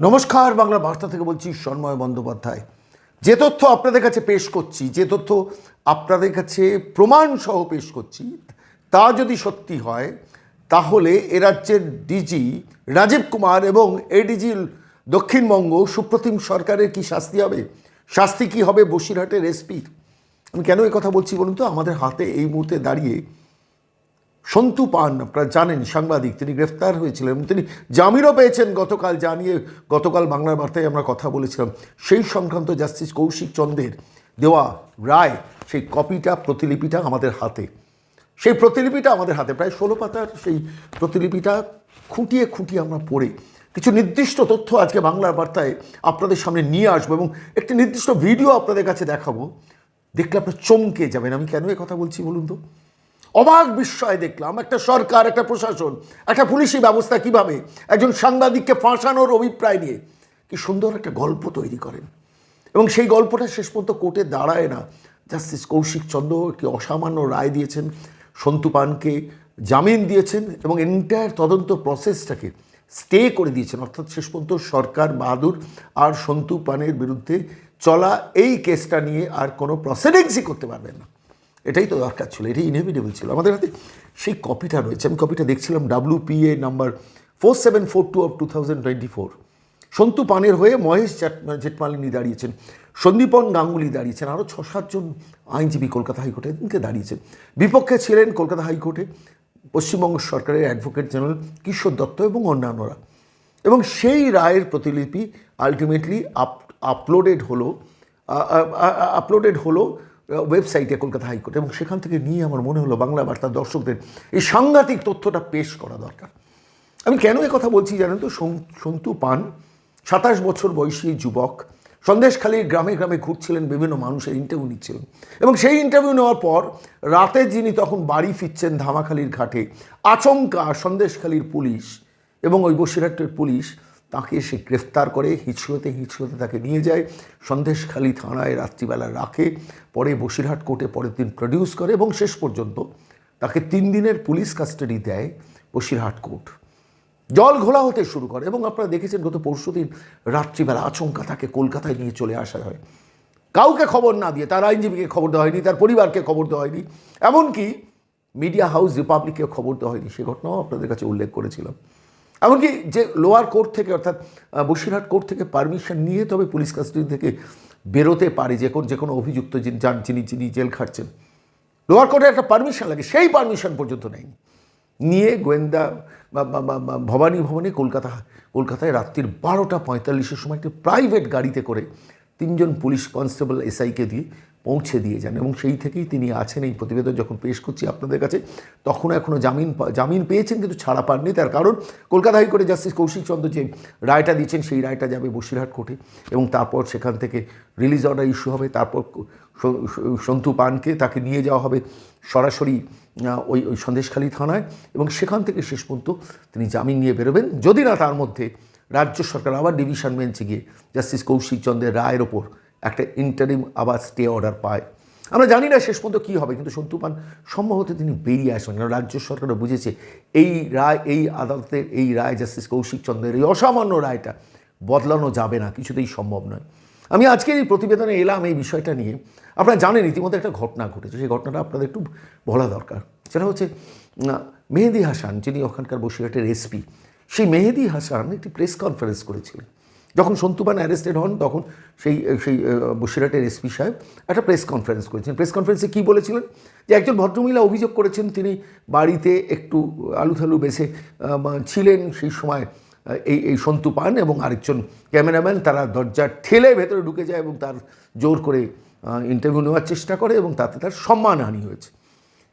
নমস্কার, বাংলা বার্তা থেকে বলছি সন্ময় বন্দ্যোপাধ্যায়। যে তথ্য আপনাদের কাছে পেশ করছি, যে তথ্য আপনাদের কাছে প্রমাণ সহ পেশ করছি, তা যদি সত্যি হয়, তাহলে এ রাজ্যের ডিজি রাজীব কুমার এবং এডিজি দক্ষিণবঙ্গ সুপ্রতিম সরকারের কি শাস্তি হবে? শাস্তি কি হবে বসিরহাটের এসপির আমি কেন কথা বলছি বলুন তো? আমাদের হাতে এই মুহূর্তে দাঁড়িয়ে সন্তু পান, আপনারা জানেন, সাংবাদিক, তিনি গ্রেফতার হয়েছিলেন এবং তিনি জামিনও পেয়েছেন। গতকাল জানিয়ে, গতকাল বাংলার বার্তায় আমরা কথা বলেছিলাম, সেই সংক্রান্ত জাস্টিস কৌশিক চন্দ্রের দেওয়া রায়, সেই কপিটা, প্রতিলিপিটা আমাদের হাতে। সেই প্রতিলিপিটা আমাদের হাতে। প্রায় ষোলো পাতার সেই প্রতিলিপিটা খুঁটিয়ে খুঁটিয়ে আমরা পড়ে। কিছু নির্দিষ্ট তথ্য আজকে বাংলার বার্তায় আপনাদের সামনে নিয়ে আসব এবং একটি নির্দিষ্ট ভিডিও আপনাদের কাছে দেখাবো। দেখলে আপনার চমকে যাবেন। আমি কেন কথা বলছি বলুন তো? অবাক বিস্ময় দেখলাম। একটা সরকার, একটা প্রশাসন, একটা পুলিশি ব্যবস্থা কীভাবে? একজন সাংবাদিককে ফাঁসানোর অভিপ্রায় নিয়ে। কি সুন্দর একটা গল্প তৈরি করেন। এবং সেই গল্পটা শেষ পর্যন্ত কোর্টে দাঁড়ায় না। জাস্টিস কৌশিক চন্দ্র একটি অসামান্য রায় দিয়েছেন, সন্তু পানকে জামিন দিয়েছেন এবং এন্টায়ার তদন্ত প্রসেসটাকে স্টে করে দিয়েছেন। অর্থাৎ শেষ পর্যন্ত সরকার বাহাদুর আর সন্তু পানের বিরুদ্ধে চলা এই কেসটা নিয়ে আর কোনো প্রসিডিংসই করতে পারবেন না। এটাই তো দরকার ছিল, এটাই ইনএভিটেবল ছিল। আমাদের হাতে সেই কপিটা রয়েছে। আমি কপিটা দেখছিলাম WPA number four seven four two of two thousand twenty four Santu পানের হয়ে মহেশ জেঠমালিনী দাঁড়িয়েছেন। সন্দীপন গাঙ্গুলি দাঁড়িয়েছেন। আরও ছ সাতজন আইনজীবী কলকাতা হাইকোর্টে এদিনকে দাঁড়িয়েছেন। বিপক্ষে ছিলেন কলকাতা হাইকোর্টে পশ্চিমবঙ্গ সরকারের অ্যাডভোকেট জেনারেল কিশোর দত্ত এবং অন্যান্যরা। এবং সেই রায়ের প্রতিলিপি আলটিমেটলি আপ আপলোডেড হলো আপলোডেড হলো ওয়েবসাইটে কলকাতা হাইকোর্ট এবং সেখান থেকে নিয়ে আমার মনে হলো বাংলা বার্তার দর্শকদের এই সাংঘাতিক তথ্যটা পেশ করা দরকার। আমি কেন কথা বলছি জানেন তো? সন- সন্তু পান, সাতাশ বছর বয়সী যুবক, সন্দেশখালীর গ্রামে গ্রামে ঘুরছিলেন বিভিন্ন মানুষের ইন্টারভিউ নিচ্ছিলেন এবং সেই ইন্টারভিউ নেওয়ার পর রাতে যিনি তখন বাড়ি ফিরছেন ধামাখালীর ঘাটে, আচমকা সন্দেশখালীর পুলিশ এবং ওই বসিরহাটের পুলিশ তাকে সে গ্রেফতার করে, হিঁচড়োতে হিঁচড়োতে তাকে নিয়ে যায়, সন্দেশখালী থানায় রাত্রিবেলা রাখে, পরে বসিরহাট কোর্টে পরের দিন প্রডিউস করে এবং শেষ পর্যন্ত তাকে তিন দিনের পুলিশ কাস্টাডি দেয় বসিরহাট কোর্ট। জল ঘোলা হতে শুরু করে এবং আপনারা দেখেছেন গত পরশুদিন রাত্রিবেলা আচমকা তাকে কলকাতায় নিয়ে চলে আসা হয়। কাউকে খবর না দিয়ে, তার আইনজীবীকে খবর দেওয়া হয়নি, তার পরিবারকে খবর দেওয়া হয়নি, এমনকি মিডিয়া হাউস রিপাবলিককে খবর দেওয়া হয়নি। সে ঘটনাও আপনাদের কাছে উল্লেখ করেছিলাম। এমনকি যে লোয়ার কোর্ট থেকে, অর্থাৎ বসিরহাট কোর্ট থেকে পারমিশন নিয়ে তবে পুলিশ কাস্টাডি থেকে বেরোতে পারে যে কোনো যে কোনো অভিযুক্ত যিনি যান, যিনি যিনি জেল খাটছেন। লোয়ার কোর্টে একটা পারমিশন লাগে, সেই পারমিশন পর্যন্ত নেয়নি। নিয়ে গোয়েন্দা ভবানী ভবনে কলকাতা, কলকাতায় রাত্রির বারোটা পঁয়তাল্লিশের সময় একটি প্রাইভেট গাড়িতে করে তিনজন পুলিশ কনস্টেবল এসআইকে দিয়ে পৌঁছে দিয়ে যান। এবং সেই থেকেই তিনি আছেন এই প্রতিবেদন যখন পেশ করছি আপনাদের কাছে তখন এখনও জামিন জামিন পেয়েছেন কিন্তু ছাড়া পাননি। তার কারণ কলকাতা হাইকোর্টে জাস্টিস কৌশিক চন্দ্র যে রায়টা দিয়েছেন সেই রায়টা যাবে বসিরহাট কোর্টে। এবং তারপর সেখান থেকে রিলিজ অর্ডার ইস্যু হবে। তারপর সন্তু পানকে তাকে নিয়ে যাওয়া হবে সরাসরি ওই ওই সন্দেশখালী থানায়। এবং সেখান থেকে শেষ পর্যন্ত তিনি জামিন নিয়ে বেরোবেন। যদি না তার মধ্যে রাজ্য সরকার আবার ডিভিশন বেঞ্চে গিয়ে জাস্টিস কৌশিক চন্দ্রের রায়ের ওপর একটা ইন্টারিম আবার স্টে অর্ডার পায়। আমরা জানি না শেষ পর্যন্ত কী হবে, কিন্তু সন্তু পান সম্ভবত তিনি বেরিয়ে আসবেন। কারণ রাজ্য সরকারও বুঝেছে, এই রায়, এই আদালতের, এই রায় জাস্টিস কৌশিক চন্দ্রের এই অসামান্য রায়টা বদলানো যাবে না, কিছুতেই সম্ভব নয়। আমি আজকের এই প্রতিবেদনে এলাম এই বিষয়টা নিয়ে। আপনারা জানেন, ইতিমধ্যে একটা ঘটনা ঘটেছে, সেই ঘটনাটা আপনাদের একটু বলা দরকার। সেটা হচ্ছে মেহেদি হাসান, যিনি ওখানকার বসিরহাটের এসপি সেই মেহেদি হাসান একটি প্রেস কনফারেন্স করেছিলেন। যখন সন্তুবান অ্যারেস্টেড হন, তখন সেই সেই বসিরহাটের এসপি সাহেব একটা প্রেস কনফারেন্স করেছেন প্রেস কনফারেন্সে কী বলেছিলেন? যে একজন ভদ্রমহিলা অভিযোগ করেছেন, তিনি বাড়িতে একটু আলুথালু বেছে ছিলেন সেই সময় এই এই সন্তু পান এবং আরেকজন ক্যামেরাম্যান, তারা দরজা ঠেলে ভেতরে ঢুকে যায় এবং তার জোর করে ইন্টারভিউ নেওয়ার চেষ্টা করে এবং তাতে তার সম্মানহানি হয়েছে।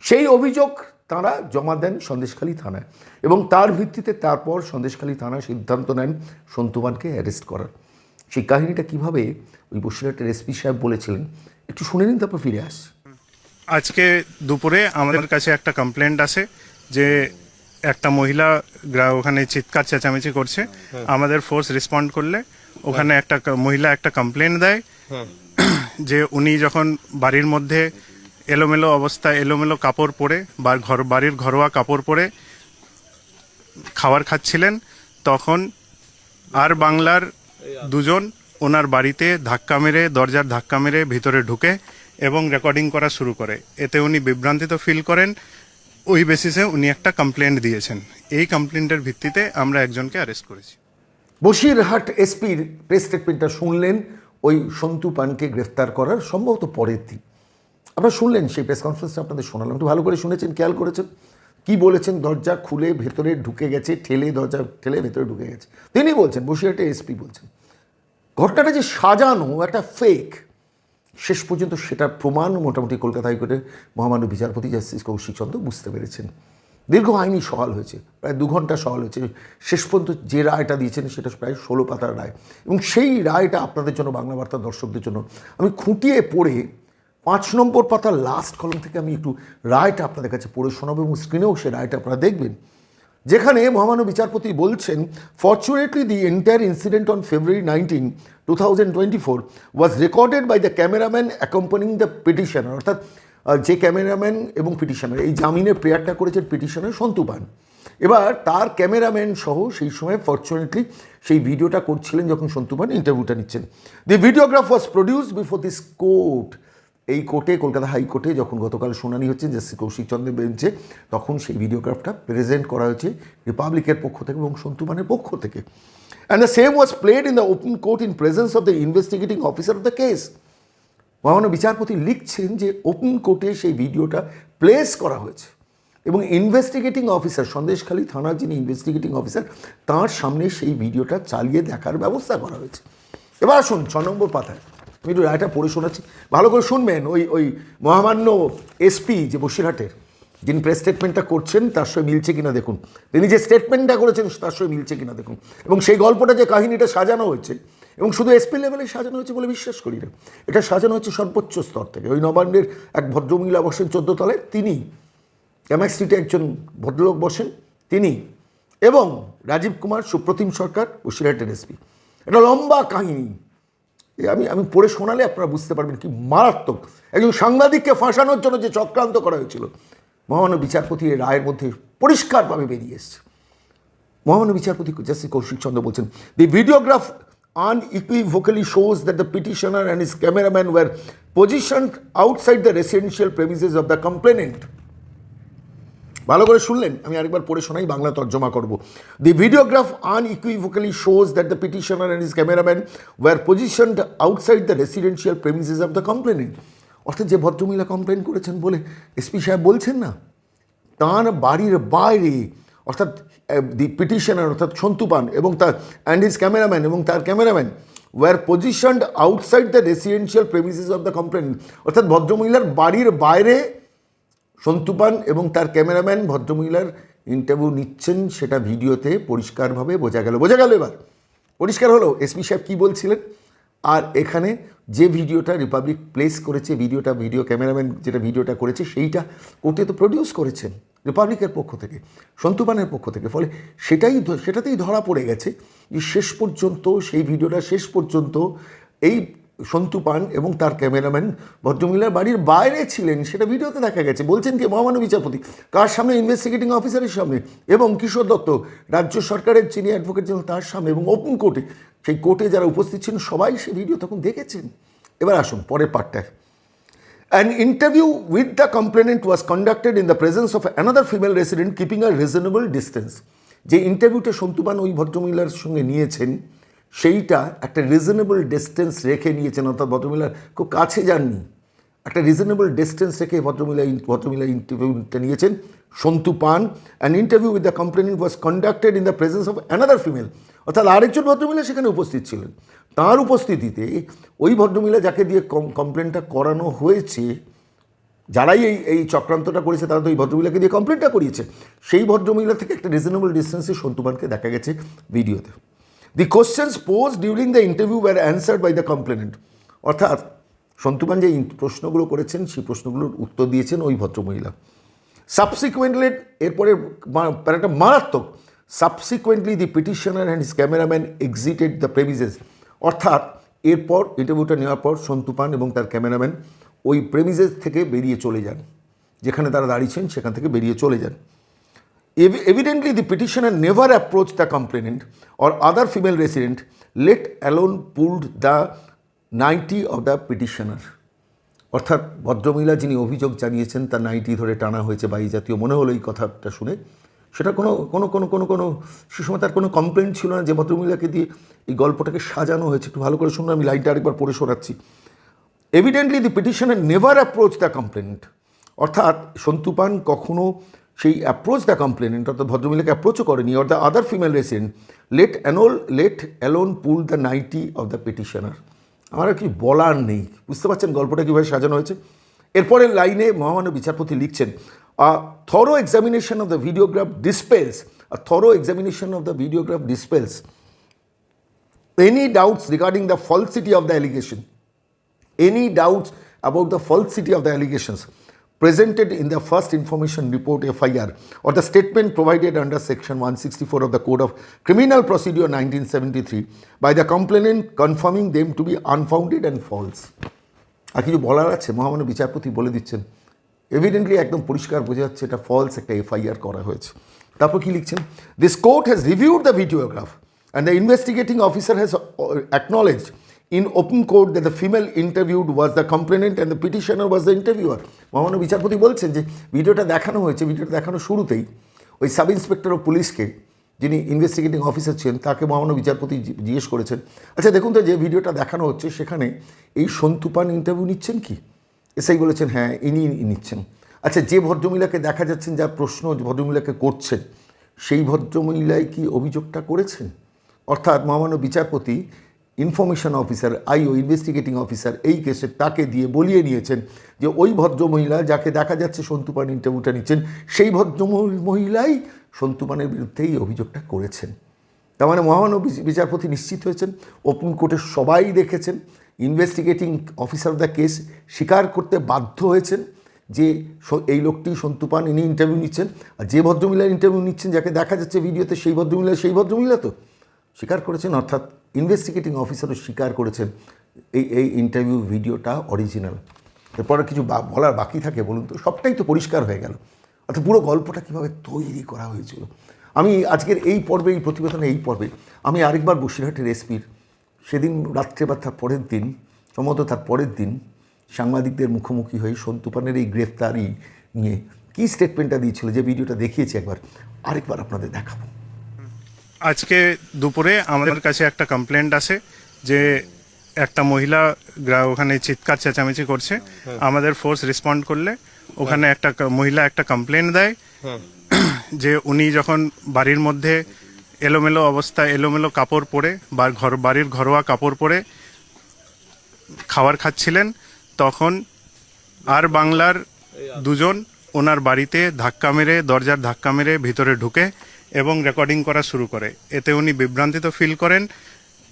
সেই অভিযোগ তারা জমা দেন সন্দেশখালী থানায় এবং তার ভিত্তিতে তারপর সন্দেশখালী থানা সিদ্ধান্ত নেন সন্তুমানকে অ্যারেস্ট করার। সেই কাহিনীটা কীভাবে ওই বসিরহাটের এসপি সাহেব বলেছিলেন একটু শুনে নিন তারপর ফিরে আস। আজকে দুপুরে আমাদের কাছে একটা কমপ্লেন্ট আসে যে একটা মহিলা গ্রা- ওখানে চিৎকার চেঁচামেচি করছে। আমাদের ফোর্স রেসপন্ড করলে ওখানে একটা মহিলা একটা কমপ্লেন দেয়। যে উনি যখন বাড়ির মধ্যে এলোমেলো অবস্থায় এলোমেলো কাপড় পরে বা ঘর, বাড়ির ঘরোয়া কাপড় পরে খাবার খাচ্ছিলেন, তখন আর বাংলার দুজন ওনার বাড়িতে ধাক্কা মেরে, দরজার ধাক্কা মেরে ভিতরে ঢুকে এবং রেকর্ডিং করা শুরু করে। এতে উনি বিভ্রান্তিত ফিল করেন। ওই বেসিসে উনি একটা কমপ্লেন্ট দিয়েছেন। এই কমপ্লেন্টের ভিত্তিতে আমরা একজনকে অ্যারেস্ট করেছি। বসিরহাট এসপির প্রেস স্টেটমেন্টটা শুনলেন। ওই সন্তু পানকে গ্রেফতার করার সম্ভবত পরের দিন। আপনারা শুনলেন, সেই প্রেস কনফারেন্সটা আপনাদের শোনালাম। একটু ভালো করে শুনেছেন, খেয়াল করেছেন? কি বলেছেন? দরজা খুলে ভেতরে ঢুকে গেছে, ঠেলে দরজা ঠেলে ভেতরে ঢুকে গেছে। তিনি বলছেন, বসিরহাটে এসপি বলছেন, ঘটনাটা যে সাজানো, একটা ফেক শেষ পর্যন্ত সেটার প্রমাণ মোটামুটি কলকাতা হাইকোর্টের মহামান্য বিচারপতি জাস্টিস কৌশিক চন্দ্র বুঝতে পেরেছেন। দীর্ঘ আইনি সওয়াল হয়েছে, প্রায় দু ঘণ্টা সওয়াল হয়েছে। শেষ পর্যন্ত যে রায়টা দিয়েছেন, সেটা প্রায় ষোলো পাতার রায়। এবং সেই রায়টা আপনাদের জন্য, বাংলা বার্তা দর্শকদের জন্য, আমি খুঁটিয়ে পড়ে পাঁচ নম্বর পাতার লাস্ট কলম থেকে আমি একটু রায়টা আপনাদের কাছে পড়ে শোনাবো এবং স্ক্রিনেও সে রায়টা আপনারা দেখবেন। যেখানে মহামান্য বিচারপতি বলছেন fortunately the entire incident on February nineteen two thousand twenty four was recorded by the cameraman accompanying the petitioner অর্থাৎ যে ক্যামেরাম্যান এবং পিটিশনার এই জামিনের প্রেয়ারটা করেছেন পিটিশনার সন্তু পান। এবার তার ক্যামেরাম্যান সহ সেই সময় ফর্চুনেটলি সেই ভিডিওটা করছিলেন যখন সন্তু পান ইন্টারভিউটা নিচ্ছেন। The videograph was produce before this court এই কোর্টে, কলকাতা হাইকোর্টে যখন গতকাল শুনানি হচ্ছে জাস্টিস কৌশিক চন্দ্রের বেঞ্চে, তখন সেই ভিডিওগ্রাফটা প্রেজেন্ট করা হয়েছে রিপাবলিকের পক্ষ থেকে এবং সন্তুমানের পক্ষ থেকে। And the same was played in the open court in presence of the investigating officer of the case মহামান্য বিচারপতি লিখছেন যে ওপেন কোর্টে সেই ভিডিওটা প্লেস করা হয়েছে। এবং ইনভেস্টিগেটিং অফিসার সন্দেশখালী থানার যিনি ইনভেস্টিগেটিং অফিসার তার সামনে সেই ভিডিওটা চালিয়ে দেখার ব্যবস্থা করা হয়েছে। এবার আসুন, ছ নম্বর পাতায়। আমি একটু রায়টা পড়ে শোনাচ্ছি। ভালো করে শুনবেন ওই ওই মহামান্য এসপি যে বসিরহাটের, যিনি প্রেস স্টেটমেন্টটা করছেন, তার সঙ্গে মিলছে কিনা দেখুন। তিনি যে স্টেটমেন্টটা করেছেন, তার সঙ্গে মিলছে কিনা দেখুন। এবং সেই গল্পটা যে কাহিনীটা সাজানো হয়েছে, এবং শুধু এসপি লেভেলে সাজানো হয়েছে বলে বিশ্বাস করি না, এটা সাজানো হচ্ছে সর্বোচ্চ স্তর থেকে। ওই নবান্নের এক ভদ্রমহিলা বসেন চোদ্দ তলায় তিনি ক্যামাক স্ট্রিটে একজন ভদ্রলোক বসেন, তিনি এবং রাজীব কুমার সুপ্রতিম সরকার ও সিরাটের এসপি এটা লম্বা কাহিনী। আমি আমি পড়ে শোনালে আপনারা বুঝতে পারবেন কি মারাত্মক একজন সাংবাদিককে ফাঁসানোর জন্য যে চক্রান্ত করা হয়েছিল, মহামান্য বিচারপতি রায়ের মধ্যে পরিষ্কারভাবে বেরিয়ে এসছে মহামান্য বিচারপতি জাস্টিস কৌশিক চন্দ্র বলছেন the videograph unequivocally shows that the petitioner and his cameraman were positioned outside the residential premises of the complainant. ভালো করে শুনলেন, আমি আরেকবার পড়ে শোনাই, বাংলা তর্জমা করব। The videograph unequivocally shows that the petitioner and is cameraman were positioned outside the residential premises of the complainant অর্থাৎ যে ভদ্রমহিলা কমপ্লেন করেছেন বলে এসপি সাহেব বলছেন না, তার বাড়ির বাইরে, অর্থাৎ দি পিটিশনার অর্থাৎ সন্তু পান এবং তার অ্যান্ড ইজ ক্যামেরাম্যান এবং তার cameraman were positioned outside the residential premises of the complain অর্থাৎ ভদ্রমহিলার বাড়ির বাইরে সন্তুপান এবং তার ক্যামেরাম্যান ভদ্রমহিলার ইন্টারভিউ নিচ্ছেন সেটা ভিডিওতে পরিষ্কারভাবে বোঝা গেল। বোঝা গেল এবার। পরিষ্কার হলো এসপি সাহেব কী বলছিলেন? আর এখানে যে ভিডিওটা রিপাবলিক প্লেস করেছে, ভিডিওটা ভিডিও ক্যামেরাম্যান যেটা ভিডিওটা করেছে, সেইটা কোর্টে তো প্রডিউস করেছেন রিপাবলিকের পক্ষ থেকে সন্তুপানের পক্ষ থেকে। ফলে সেটাই সেটাতেই ধরা পড়ে গেছে যে শেষ পর্যন্ত, সেই ভিডিওটা শেষ পর্যন্ত এই সন্তু পান এবং তার ক্যামেরাম্যান ভদ্রমহিলার বাড়ির বাইরে ছিলেন, সেটা ভিডিওতে দেখা গেছে। বলছেন কি মহামান্য বিচারপতি, কার সামনে ইনভেস্টিগেটিং অফিসারের সামনে? এবং কিশোর দত্ত, রাজ্য সরকারের যিনি অ্যাডভোকেট ছিলেন তার সামনে এবং ওপেন কোর্টে সেই কোর্টে যারা উপস্থিত ছিলেন, সবাই সে ভিডিও তখন দেখেছেন। এবার আসুন, পরের পার্টটায় An interview with the complainant was conducted in the presence of another female resident keeping a reasonable distance. যে ইন্টারভিউটা সন্তুবান ওই ভদ্রমহিলার সঙ্গে নিয়েছেন সেইটা একটা রিজনেবল ডিস্টেন্স রেখে নিয়েছেন অর্থাৎ ভদ্রমহিলার। খুব কাছে যাননি। একটা রিজনেবল ডিস্টেন্স রেখে ভদ্রমহিলা ভদ্রমহিলা ইন্টারভিউটা নিয়েছেন Santu Pan. An interview with the complainant was conducted in the presence of another female অর্থাৎ আরেকজন ভদ্রমহিলা সেখানে উপস্থিত ছিলেন। তার উপস্থিতিতে ওই ভদ্রমহিলা যাকে দিয়ে কমপ্লেনটা করানো হয়েছে, যারাই এই এই চক্রান্তটা করেছে, তারা তো এই ভদ্রমহিলাকে দিয়ে কমপ্লেনটা করিয়েছে। সেই ভদ্রমহিলা থেকে একটা রিজনেবল ডিস্টেন্সে সন্তুপানকে দেখা গেছে ভিডিওতে। The questions pose during the interview were answer by the complainant অর্থাৎ সন্তুপান যে প্রশ্নগুলো করেছেন, সেই প্রশ্নগুলোর উত্তর দিয়েছেন ওই ভদ্রমহিলা। সাবসিকুয়েন্টলি এরপরে প্যারাটা মারাত্মক subsequently the petitioner and cameraman exited the premises অর্থাৎ এরপর ইন্টারভিউটা নেওয়ার পর সন্তু পান এবং তার ক্যামেরাম্যান ওই প্রেমিসেস থেকে বেরিয়ে চলে যান। যেখানে তারা দাঁড়িয়েছেন, সেখান থেকে বেরিয়ে চলে যান। Evidently, the petitioner never approached the complainant or other female resident, let alone pulled the nighty of the petitioner. অর্থাৎ ভদ্রমহিলা যিনি অভিযোগ জানিয়েছেন তার নাইটি ধরে টানা হয়েছে বা এই জাতীয় মনে হলো এই কথাটা শুনে। সেটা কোনো কোনো কোনো কোনো কোনো সে সময় তার কোনো কমপ্লেন ছিল না যে ভদ্রমহিলাকে দিয়ে এই গল্পটাকে সাজানো হয়েছে। একটু ভালো করে শুনুন আমি লাইনটা আরেকবার পড়ে শোনাচ্ছি। Evidently the petitioner never approach the complaint অর্থাৎ সন্তুপান কখনো সেই অ্যাপ্রোচ দ্য কমপ্লেনেন্ট অর্থাৎ ভদ্রমহিলাকে অ্যাপ্রোচও করেনি or the other female resident let অ্যানোল let alone pull the nightie of the petitioner আমার আর কিছু বলার নেই। বুঝতে পারছেন গল্পটা কীভাবে সাজানো হয়েছে? এরপরের লাইনে মহামান্য বিচারপতি লিখছেন thorough examination of the videograph dispels thorough examination of the videograph dispels any doubts regarding the falsity of the allegation, any doubts about the falsity of the allegations. Presented in the first information report FIR or the statement provided under section 164 of the Code of Criminal Procedure 1973 by the complainant confirming them to be unfounded and false. আর কিছু বলার আছে মহামান্য বিচারপতি বলে দিচ্ছেন evidently একদম পরিষ্কার বোঝা যাচ্ছে এটা ফলস একটা এফআইআর করা হয়েছে তারপর কি লিখছেন this court has reviewed the videograph and the investigating officer has acknowledged in open court the the female interviewed was the complainant and petitioner was the interviewer মহামান্য বিচারপতি বলছেন যে, ভিডিওটা দেখানো হয়েছে, ভিডিওটা দেখানো শুরুতেই ওই সাব ইন্সপেক্টর অফ পুলিশকে, যিনি ইনভেস্টিগেটিং অফিসার ছিলেন, তাকে মহামান্য বিচারপতি জিজ্ঞেস করেছেন আচ্ছা দেখুন তো যে ভিডিওটা দেখানো হচ্ছে, সেখানে এই সন্তুপান ইন্টারভিউ নিচ্ছেন কি? এসআই বলেছেন হ্যাঁ ইনি নিচ্ছেন। আচ্ছা যে ভদ্রমহিলাকে দেখা যাচ্ছেন যা প্রশ্ন ভদ্রমহিলাকে করছেন, সেই ভদ্রমহিলাই কি অভিযোগটা করেছেন? অর্থাৎ মহামান্য বিচারপতি information officer IO investigating officer এই কেসে তাকে দিয়ে বলিয়ে নিয়েছেন যে ওই ভদ্রমহিলা যাকে দেখা যাচ্ছে সন্তুপান ইন্টারভিউটা নিচ্ছেন, সেই ভদ্র মহিলাই সন্তুপানের বিরুদ্ধে এই অভিযোগটা করেছেন। তার মানে মহামান্য বিচ- বিচারপতি নিশ্চিত হয়েছেন, ওপেন কোর্টে সবাই দেখেছেন, investigating officer of the case স্বীকার করতে বাধ্য হয়েছেন যে এই লোকটি সন্তুপান ইনি ইন্টারভিউ নিচ্ছেন, আর যে ভদ্রমহিলার ইন্টারভিউ নিচ্ছেন, যাকে দেখা যাচ্ছে ভিডিওতে সেই ভদ্রমহিলা সেই ভদ্রমহিলা তো। স্বীকার করেছেন, অর্থাৎ ইনভেস্টিগেটিং অফিসারও স্বীকার করেছেন এই এই ইন্টারভিউ ভিডিওটা অরিজিনাল এরপরে কিছু বলার বাকি থাকে, বলুন তো, সবটাই তো পরিষ্কার হয়ে গেল। অর্থাৎ পুরো গল্পটা কীভাবে তৈরি করা হয়েছিল। আমি আজকের এই পর্বে, এই প্রতিবেদনে এই পর্বে, আমি আরেকবার বসিরহাটের এসপির, সেদিন রাত্রে বা তার পরের দিন, সম্ভবত তার পরের দিন, সাংবাদিকদের মুখোমুখি হয়ে সন্তুপানের এই গ্রেফতারি নিয়ে কী স্টেটমেন্টটা দিয়েছিল, যে ভিডিওটা দেখিয়েছি একবার, আরেকবার আপনাদের দেখাবো। আজকে দুপুরে আমাদের কাছে একটা কমপ্লেন্ট আসে যে একটা মহিলা ওখানে চিৎকার চেঁচামেচি করছে। আমাদের ফোর্স রেসপন্ড করলে ওখানে একটা মহিলা একটা কমপ্লেন দেয়। যে উনি যখন বাড়ির মধ্যে এলোমেলো অবস্থায় এলোমেলো কাপড় পরে বা ঘর বাড়ির ঘরোয়া কাপড় পরে খাবার খাচ্ছিলেন তখন আর বাংলার দুজন ওনার বাড়িতে ধাক্কা মেরে দরজার ধাক্কা মেরে ভিতরে ঢুকে এবং রেকর্ডিং করা শুরু করে। এতে উনি বিভ্রান্তিত ফিল করেন।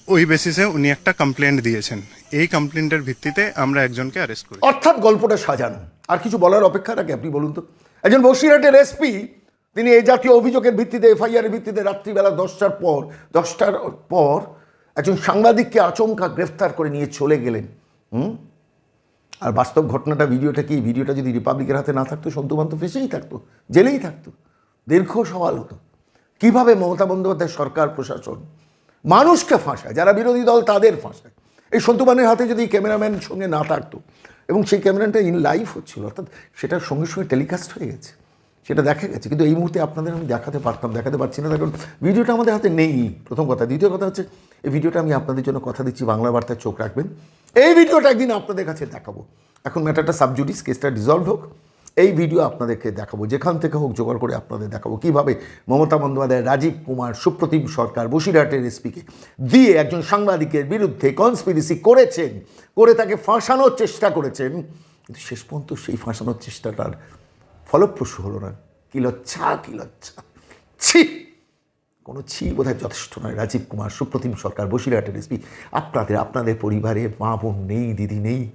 ওই বেসিসে উনি একটা কমপ্লেন্ট দিয়েছেন। এই কমপ্লেন্টের ভিত্তিতে আমরা একজনকে অ্যারেস্ট করি অর্থাৎ গল্পটা সাজানো। আর কিছু বলার অপেক্ষা রাখে আপনি বলুন তো। একজন বসিরহাটের এসপি তিনি এই জাতীয় অভিযোগের ভিত্তিতে এফআইআর ভিত্তিতে রাত্রিবেলা দশটার পর দশটার পর একজন সাংবাদিককে আচমকা গ্রেফতার করে নিয়ে চলে গেলেন। হুম? আর বাস্তব ঘটনাটা, ভিডিওটা কি? ভিডিওটা যদি রিপাবলিকের হাতে না থাকতো সন্তুবান ফেসেই থাকতো, জেলেই থাকতো, দীর্ঘ সওয়াল হতো। কীভাবে মমতা বন্দ্যোপাধ্যায় সরকার, প্রশাসন, মানুষকে ফাঁসায়, যারা বিরোধী দল তাদের ফাঁসায়। এই সন্তুবানের হাতে যদি ক্যামেরাম্যান সঙ্গে না থাকতো, এবং সেই ক্যামেরাটা ইন লাইভ হচ্ছিল, অর্থাৎ সেটার সঙ্গে সঙ্গে টেলিকাস্ট হয়ে গেছে, সেটা দেখা গেছে। কিন্তু এই মুহূর্তে আপনাদের আমি দেখাতে পারতাম, দেখাতে পারছি না। কারণ ভিডিওটা আমাদের হাতে নেই, প্রথম কথা। দ্বিতীয় কথা হচ্ছে, এই ভিডিওটা আমি আপনাদের জন্য কথা দিচ্ছি, বাংলা বার্তায় চোখ রাখবেন। এই ভিডিওটা একদিন আপনাদের কাছে দেখাবো। এখন ম্যাটারটা সাবজুডিস, কেসটা ডিজলভ হোক। এই ভিডিও আপনাদেরকে দেখাবো। যেখান থেকে হোক জোগাড় করে আপনাদের দেখাবো। কীভাবে মমতা বন্দ্যোপাধ্যায়, রাজীব কুমার সুপ্রতিম সরকার, বসিরহাটের এসপিকে দিয়ে একজন সাংবাদিকের বিরুদ্ধে কনস্পিরেসি করেছেন, করে তাকে ফাঁসানোর চেষ্টা করেছেন। কিন্তু শেষ পর্যন্ত সেই ফাঁসানোর চেষ্টাটার ফলপ্রসূ হলো না। কি লজ্জা কি লজ্জা। ছি! কোনো ছি বোধহয় যথেষ্ট নয়। রাজীব কুমার সুপ্রতিম সরকার, বসিরহাটের এসপি আপনাদের আপনাদের পরিবারে মা বোন নেই, দিদি নেই।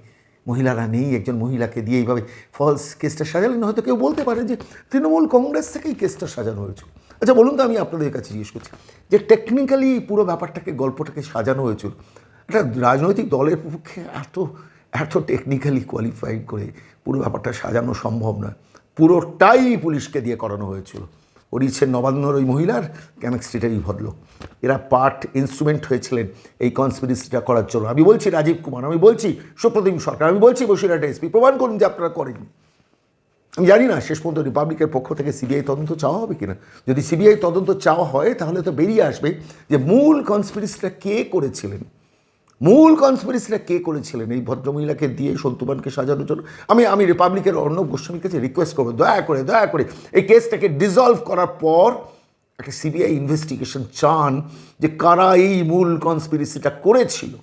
মহিলারা নেই, একজন মহিলাকে দিয়ে এইভাবে ফলস কেসটা সাজালেন। হয়তো কেউ বলতে পারে যে তৃণমূল কংগ্রেস থেকেই কেসটা সাজানো হয়েছিল আচ্ছা বলুন তো, আমি আপনাদের কাছে জিজ্ঞেস করছি যে টেকনিক্যালি পুরো ব্যাপারটাকে, গল্পটাকে সাজানো হয়েছিল একটা রাজনৈতিক দলের পক্ষে এত এত টেকনিক্যালি কোয়ালিফাইড করে পুরো ব্যাপারটা সাজানো সম্ভব নয়। পুরোটাই পুলিশকে দিয়ে করানো হয়েছিল। ওড়িয়েছেন নবান্নর ওই মহিলার ক্যামেক স্ট্রিটের এই ভদ্রলোক। এরা পার্ট ইনস্ট্রুমেন্ট হয়েছিলেন এই কনস্পিরেসিটা করার জন্য। আমি বলছি রাজীব কুমার, আমি বলছি সুপ্রতিম সরকার, আমি বলছি বসিরহাট এসপি, প্রমাণ করুন যে আপনারা করেননি। আমি জানি না, শেষ পর্যন্ত রিপাবলিকের পক্ষ থেকে সিবিআই তদন্ত চাওয়া হবে কিনা। যদি সিবিআই তদন্ত চাওয়া হয়, তাহলে তো বেরিয়ে আসবে যে মূল কনস্পিরেসিটা কে করেছিলেন। মূল কনস্পিরেসিটা কে করেছিলেন? এই ভদ্রমহিলাকে দিয়ে সন্তুবানকে সাজানোর জন্য? আমি আমি রিপাবলিকের অর্ণব গোস্বামীর কাছে রিকোয়েস্ট করব, দয়া করে দয়া করে। এই কেসটাকে ডিসলভ করার পর একটা সিবিআই ইনভেস্টিগেশন চান যে কারা এই মূল কনস্পিরেসিটা করেছিল।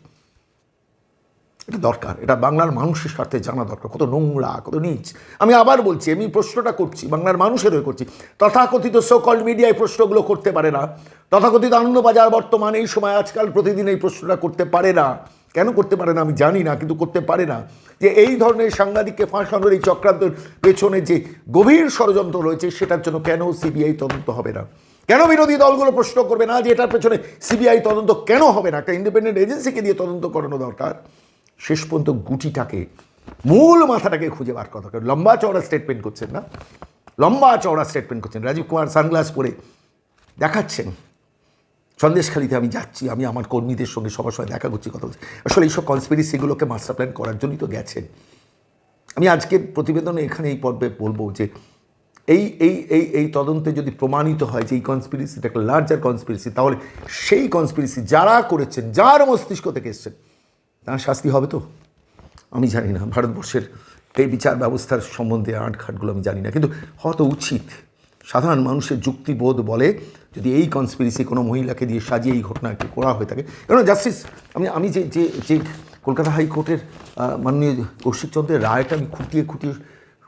এটা দরকার, এটা বাংলার মানুষের স্বার্থে জানা দরকার, কত নোংরা, কত নিচ। আমি আবার বলছি, আমি প্রশ্নটা করছি, বাংলার মানুষের হয়ে করছি, তথাকথিত সকল মিডিয়ায় প্রশ্নগুলো করতে পারে না, তথাকথিত আনন্দবাজার বর্তমান এই সময়, আজকাল প্রতিদিন এই প্রশ্নটা করতে পারে না। কেন করতে পারে না আমি জানি না, কিন্তু করতে পারে না। যে এই ধরনের সাংবাদিককে ফাঁসানোর এই চক্রান্তের পেছনে যে গভীর ষড়যন্ত্র রয়েছে, সেটার জন্য কেন সিবিআই তদন্ত হবে না? কেন বিরোধী দলগুলো প্রশ্ন করবে না যে এটার পেছনে সিবিআই তদন্ত কেন হবে না? একটা ইন্ডিপেন্ডেন্ট এজেন্সিকে দিয়ে তদন্ত করানো দরকার। শেষ পর্যন্ত গুটিটাকে, মূল মাথাটাকে খুঁজে বার কথা লম্বা চওড়া স্টেটমেন্ট করছেন না? লম্বা চওড়া স্টেটমেন্ট করছেন। রাজীব কুমার সানগ্লাস পরে দেখাচ্ছেন। সন্দেশখালিতে আমি যাচ্ছি, আমি আমার কর্মীদের সঙ্গে সবার সঙ্গে দেখা করছি, কথা বলছি। আসলে এইসব কনস্পিরেসিগুলোকে মাস্টার প্ল্যান করার জন্যই তো গেছেন। আমি আজকের প্রতিবেদনে এখানে এই পর্বে বলব যে এই এই এই এই তদন্তে যদি প্রমাণিত হয় যে এই কনস্পিরেসিটা একটা লার্জার কনস্পিরেসি তাহলে সেই কনস্পিরেসি যারা করেছেন, যার মস্তিষ্ক থেকে এসছেন তার শাস্তি হবে তো? আমি জানি না, ভারতবর্ষের এই বিচার ব্যবস্থার সম্বন্ধে আটঘাটগুলো আমি জানি না। কিন্তু হয়তো উচিত, সাধারণ মানুষের যুক্তিবোধ বলে যদি এই কনস্পিরেসি কোনো মহিলাকে দিয়ে সাজিয়ে এই ঘটনাটি করা হয়ে থাকে। কেন জাস্টিস আমি আমি যে যে যে কলকাতা হাইকোর্টের মাননীয় কৌশিক চন্দ্রের রায়টা আমি খুঁটিয়ে খুঁটিয়ে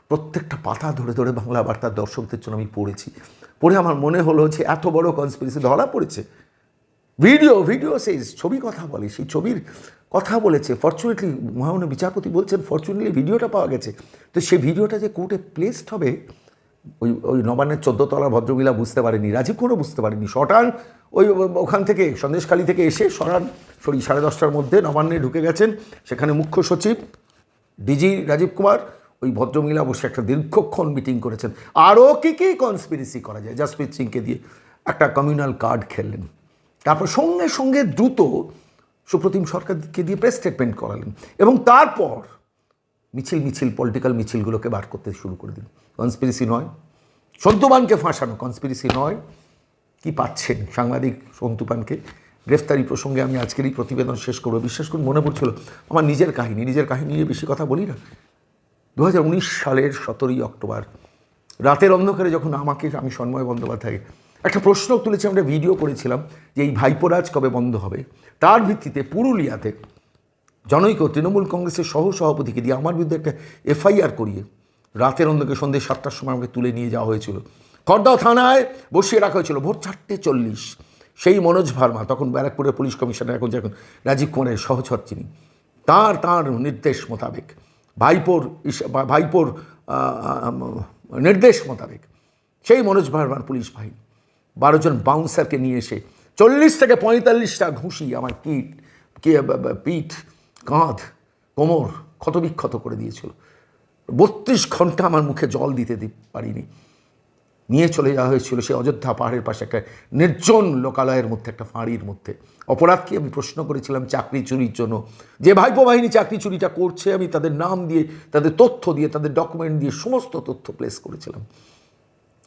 প্রত্যেকটা পাতা ধরে ধরে বাংলা বার্তার দর্শকদের জন্য আমি পড়েছি। পড়ে আমার মনে হলো যে এত বড় কনস্পিরেসি ধরা পড়েছে। ভিডিও ভিডিও সেই ছবি কথা বলে, সেই ছবির কথা বলেছে। ফর্চুনেটলি মহামান্য বিচারপতি বলছেন ফর্চুনেটলি ভিডিওটা পাওয়া গেছে। তো সেই ভিডিওটা যে কোর্টে প্লেসড হবে, ওই ওই নবান্নের চোদ্দ তলার ভদ্রমহিলা বুঝতে পারেনি, রাজীব কোনো বুঝতে পারেনি। শটান ওই ওখান থেকে, সন্দেশখালি থেকে এসে সরান, সরি, সাড়ে দশটার মধ্যে নবান্নে ঢুকে গেছেন। সেখানে মুখ্য সচিব, ডিজি রাজীব কুমার, ওই ভদ্রমহিলা বসে একটা দীর্ঘক্ষণ মিটিং করেছেন। আরও কী কী কনস্পিরেসি করা যায়? জাসপ্রীত সিংকে দিয়ে একটা কমিউনাল কার্ড খেললেন। তারপর সঙ্গে সঙ্গে দ্রুত সুপ্রতিম সরকারকে দিয়ে প্রেস স্টেটমেন্ট করালেন এবং তারপর মিছিল মিছিল পলিটিক্যাল মিছিলগুলোকে বার করতে শুরু করে দিন কনস্পিরেসি নয়। সন্তুবানকে ফাঁসানো কনস্পিরেসি নয়। কি পাচ্ছেন? সাংবাদিক সন্তুপানকে গ্রেফতারি প্রসঙ্গে আমি আজকের এই প্রতিবেদন শেষ করব। বিশ্বাস করুন, মনে পড়ছিল, আমার নিজের কাহিনী নিজের কাহিনী নিয়ে বেশি কথা বলি না। দু হাজার উনিশ সালের সতেরোই অক্টোবর, রাতের অন্ধকারে যখন আমাকে, আমি সন্ময় বন্দ্যোপাধ্যায় একটা প্রশ্ন তুলেছি, আমরা ভিডিও করেছিলাম যে এই ভাইপোরাজ কবে বন্ধ হবে? তার ভিত্তিতে পুরুলিয়াতে জনৈক তৃণমূল কংগ্রেসের সহ সভাপতিকে দিয়ে আমার বিরুদ্ধে একটা এফআইআর করিয়ে রাতের অন্ধকে সন্ধ্যে সাতটার সময় আমাকে তুলে নিয়ে যাওয়া হয়েছিল। খড়দা থানায় বসিয়ে রাখা হয়েছিল, ভোর চারটে চল্লিশ। সেই মনোজ ভার্মা, তখন ব্যারাকপুরের পুলিশ কমিশনার, এখন যখন রাজীব কুমারের সহচর তিনি, তার তার নির্দেশ মোতাবেক, ভাইপোর ভাইপোর নির্দেশ মোতাবেক, সেই মনোজ ভার্মার পুলিশ বাহিনী বারো জন বাউন্সারকে নিয়ে এসে চল্লিশ থেকে পঁয়তাল্লিশটা ঘুষি, আমার পিঠ কে পিঠ, কাঁধ, কোমর ক্ষতবিক্ষত করে দিয়েছিল। বত্রিশ ঘণ্টা আমার মুখে জল দিতে পারিনি। নিয়ে চলে যাওয়া হয়েছিল সে অযোধ্যা পাহাড়ের পাশে একটা নির্জন লোকালয়ের মধ্যে, একটা ফাঁড়ির মধ্যে। অপরাধকে আমি প্রশ্ন করেছিলাম চাকরি চুরির জন্য। যে ভাইপো বাহিনী চাকরি চুরিটা করছে, আমি তাদের নাম দিয়ে, তাদের তথ্য দিয়ে, তাদের ডকুমেন্ট দিয়ে সমস্ত তথ্য প্লেস করেছিলাম।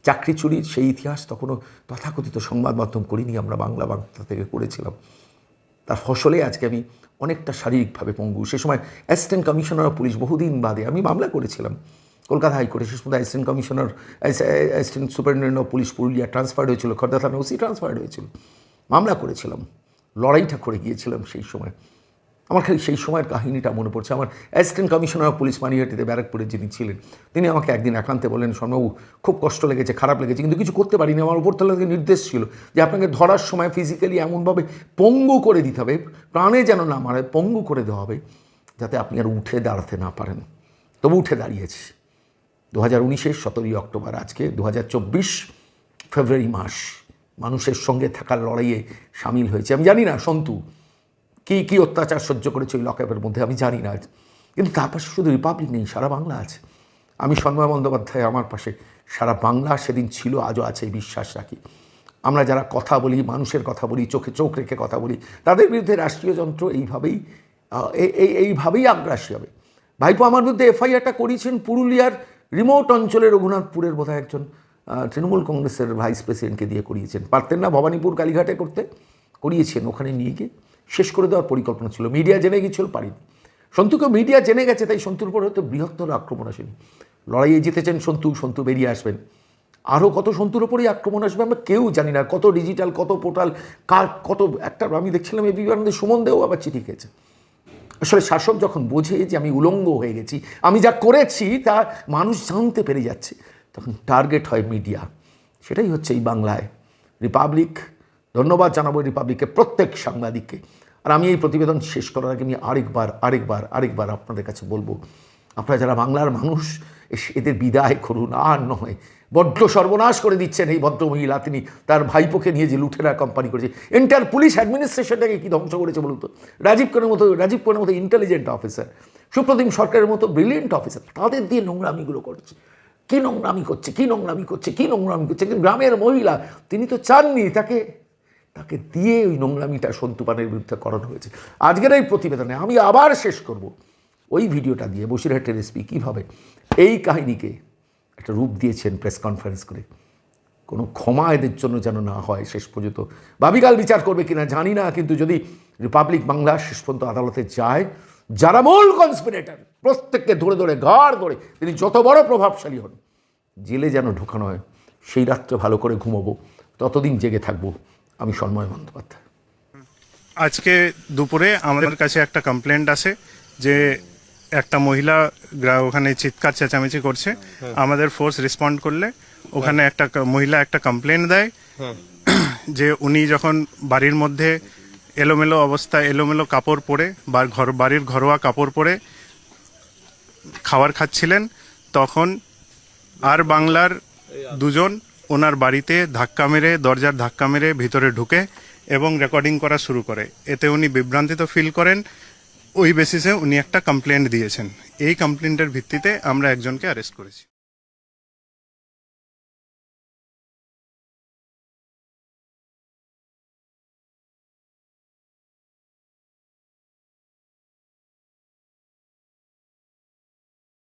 চাকরি চুরির সেই ইতিহাস তখনও তথাকথিত সংবাদ মাধ্যম করিনি, আমরা বাংলা বার্তা থেকে করেছিলাম। তার ফসলে আজকে আমি অনেকটা শারীরিকভাবে পঙ্গু। সে সময় অ্যাসিস্ট্যান্ট কমিশনার অফ পুলিশ বহুদিন বাদে আমি মামলা করেছিলাম। কলকাতা হাইকোর্টে শেষ পর্যন্ত assistant commissioner assistant superintendent of police Purulia transfer হয়েছিল খর্দা থানা ওসি ট্রান্সফার হয়েছিল। মামলা করেছিলাম। লড়াইটা করে গিয়েছিলাম সেই সময়। আমার খালি সেই সময়ের কাহিনীটা মনে পড়ছে। আমার অ্যাসিস্ট্যান্ট কমিশনার অফ পুলিশ মানিহাটিতে ব্যারাকপুরে যিনি ছিলেন, তিনি আমাকে একদিন একান্তে বললেন স্বর্ণবাবু খুব কষ্ট লেগেছে, খারাপ লেগেছে, কিন্তু কিছু করতে পারিনি। আমার উপরতলা থেকে নির্দেশ ছিল যে আপনাকে ধরার সময় ফিজিক্যালি এমনভাবে পঙ্গু করে দিতে হবে, প্রাণে যেন না মারে, পঙ্গু করে দেওয়া হবে, যাতে আপনি আর উঠে দাঁড়াতে না পারেন। তবু উঠে দাঁড়িয়েছি। দু হাজার উনিশের সতেরোই অক্টোবর, আজকে দু হাজার চব্বিশ ফেব্রুয়ারি মাস, মানুষের সঙ্গে থাকার লড়াইয়ে সামিল হয়েছে। আমি জানি না, সন্তু কী কী অত্যাচার সহ্য করেছে ওই লকআপের মধ্যে আমি জানি না আজ। কিন্তু তার পাশে শুধু রিপাবলিক নেই, সারা বাংলা আছে। আমি সন্ময় বন্দ্যোপাধ্যায়, আমার পাশে সারা বাংলা সেদিন ছিল, আজও আছে, এই বিশ্বাস রাখি। আমরা যারা কথা বলি, মানুষের কথা বলি, চোখে চোখ রেখে কথা বলি, তাদের বিরুদ্ধে রাষ্ট্রীয় যন্ত্র এইভাবেই এই- এই এইভাবেই আগ্রাসী হবে। ভাইপো, আমার বিরুদ্ধে এফআইআরটা করিয়েছেন পুরুলিয়ার রিমোট অঞ্চলের রঘুনাথপুরের বোধহয় একজন তৃণমূল কংগ্রেসের ভাইস প্রেসিডেন্টকে দিয়ে করিয়েছেন। পারতেন না ভবানীপুর, কালীঘাটে করতে, করিয়েছেন ওখানে নিয়ে গিয়ে। শেষ করে দেওয়ার পরিকল্পনা ছিল। মিডিয়া জেনে গিয়েছিল, পারিনি। সন্তুকে মিডিয়া জেনে গেছে, তাই সন্তুর উপর হয়তো বৃহত্তর আক্রমণ আসেনি। লড়াইয়ে জিতেছেন সন্তু সন্তু বেরিয়ে আসবেন। আরও কত সন্তুর ওপরেই আক্রমণ আসবে আমরা কেউ জানি না। কত ডিজিটাল, কত পোর্টাল, কার কত, একটা আমি দেখছিলাম এই বিবেকানন্দের সুমন দেও আবার চিঠি খেয়েছে। আসলে শাসক যখন বোঝে যে আমি উলঙ্গ হয়ে গেছি, আমি যা করেছি তা মানুষ জানতে পেরে যাচ্ছে, তখন টার্গেট হয় মিডিয়া। সেটাই হচ্ছে এই বাংলায়। রিপাবলিক, ধন্যবাদ জানাব রিপাবলিকের প্রত্যেক সাংবাদিককে। আর আমি এই প্রতিবেদন শেষ করার আগে আমি আরেকবার আরেকবার আরেকবার আপনাদের কাছে বলব, আপনারা যারা বাংলার মানুষ এদের বিদায় করুন, আর নয়, বড্ড সর্বনাশ করে দিচ্ছেন এই ভদ্র মহিলা তিনি তার ভাইপোকে নিয়ে যে লুঠেরা কোম্পানি করেছে। এন্টার পুলিশ অ্যাডমিনিস্ট্রেশনটাকে কি ধ্বংস করেছে বলুন তো? রাজীব খানের মতো রাজীব খানের মতো ইন্টেলিজেন্ট অফিসার সুপ্রতিম সরকারের মতো ব্রিলিয়েন্ট অফিসার তাদের দিয়ে নোংরামিগুলো করছে। কী নোংরামি করছে, কী নোংরামি করছে, কী নোংরামি করছে? কিন্তু গ্রামের মহিলা, তিনি তো চাননি তাকে তাকে দিয়ে ওই নোংরামিটা সন্তুপানের বিরুদ্ধে করানো হয়েছে। আজকের এই প্রতিবেদনে আমি আবার শেষ করব। ওই ভিডিওটা দিয়ে বসিরহাটের এসপি কীভাবে এই কাহিনীকে একটা রূপ দিয়েছেন প্রেস কনফারেন্স করে। কোনো ক্ষমা এদের জন্য যেন না হয় শেষ পর্যন্ত। বাবিকাল বিচার করবে কিনা জানি না, কিন্তু যদি রিপাবলিক বাংলা শেষ পর্যন্ত আদালতে যায়, যারা মূল কনসপিরেটার, প্রত্যেককে ধরে ধরে ঘাড় ধরে তিনি যত বড় প্রভাবশালী হন, জেলে যেন ঢোকানো হয়, সেই রাত্রে ভালো করে ঘুমোবো, ততদিন জেগে থাকব। আমি সন্ময় বন্দ্যোপাধ্যায়। আজকে দুপুরে আমাদের কাছে একটা কমপ্লেন্ট আসে যে একটা মহিলা গ্রা- ওখানে চিৎকার চেঁচামেচি করছে। আমাদের ফোর্স রেসপন্ড করলে ওখানে একটা মহিলা একটা কমপ্লেন্ট দেয় যে উনি যখন বাড়ির মধ্যে এলোমেলো অবস্থায় এলোমেলো কাপড় পরে বা ঘর বাড়ির ঘরোয়া কাপড় পরে খাবার খাচ্ছিলেন তখন আর বাংলার দুজন ওনার বাড়িতে ধাক্কা মেরে, দরজার ধাক্কা মেরে ভিতরে ঢুকে এবং রেকর্ডিং করা শুরু করে। এতে উনি বিভ্রান্তিত ফিল করেন। ওই বেসিসে উনি একটা কমপ্লেন্ট দিয়েছেন। এই কমপ্লেন্টের ভিত্তিতে আমরা একজনকে অ্যারেস্ট করেছি।